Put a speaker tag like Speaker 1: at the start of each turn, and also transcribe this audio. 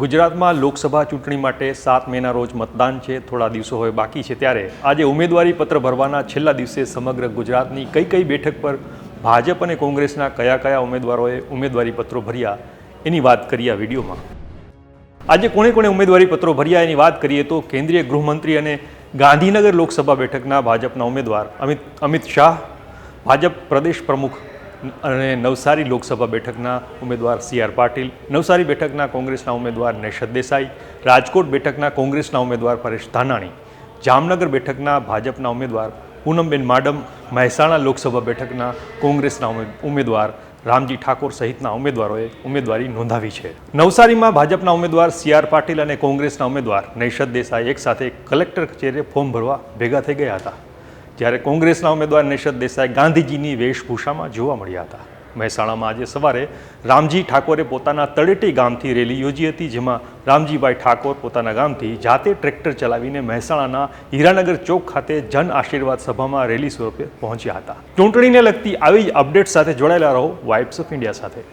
Speaker 1: ગુજરાતમાં લોકસભા ચૂંટણી માટે સાત મેના રોજ મતદાન છે, થોડા દિવસો હવે બાકી છે ત્યારે આજે ઉમેદવારી પત્ર ભરવાના છેલ્લા દિવસે સમગ્ર ગુજરાતની કઈ કઈ બેઠક પર ભાજપ અને કોંગ્રેસના કયા કયા ઉમેદવારોએ ઉમેદવારી પત્રો ભર્યા એની વાત કરીએ આ વિડીયોમાં. આજે કોણે કોણે ઉમેદવારી પત્રો ભર્યા એની વાત કરીએ તો કેન્દ્રીય ગૃહમંત્રી અને ગાંધીનગર લોકસભા બેઠકના ભાજપના ઉમેદવાર અમિત અમિત શાહ, ભાજપ પ્રદેશ પ્રમુખ અને નવસારી લોકસભા બેઠકના ઉમેદવાર સી આર પાટીલ, નવસારી બેઠકના કોંગ્રેસના ઉમેદવાર નેશદ દેસાઈ, રાજકોટ બેઠકના કોંગ્રેસના ઉમેદવાર પરેશ ધાનાણી, જામનગર બેઠકના ભાજપના ઉમેદવાર પૂનમબેન માડમ, મહેસાણા લોકસભા બેઠકના કોંગ્રેસના ઉમેદવાર રામજી ઠાકોર સહિતના ઉમેદવારોએ ઉમેદવારી નોંધાવી છે. નવસારીમાં ભાજપના ઉમેદવાર સી આર પાટીલ અને કોંગ્રેસના ઉમેદવાર નૈશદ દેસાઈ એકસાથે કલેક્ટર કચેરીએ ફોર્મ ભરવા ભેગા થઈ ગયા હતા. જ્યારે કોંગ્રેસના ઉમેદવાર નિષદ દેસાઈ ગાંધીજીની વેશભૂષામાં જોવા મળ્યા હતા. મહેસાણામાં આજે સવારે રામજી ઠાકોરે પોતાના તળેટી ગામથી રેલી યોજી હતી, જેમાં રામજીભાઈ ઠાકોર પોતાના ગામથી જાતે ટ્રેક્ટર ચલાવીને મહેસાણાના હીરાનગર ચોક ખાતે જન આશીર્વાદ સભામાં રેલી સ્વરૂપે પહોંચ્યા હતા. ચૂંટણીને લગતી આવી જ અપડેટ સાથે જોડાયેલા રહો વાઇબ્સ ઓફ ઇન્ડિયા સાથે.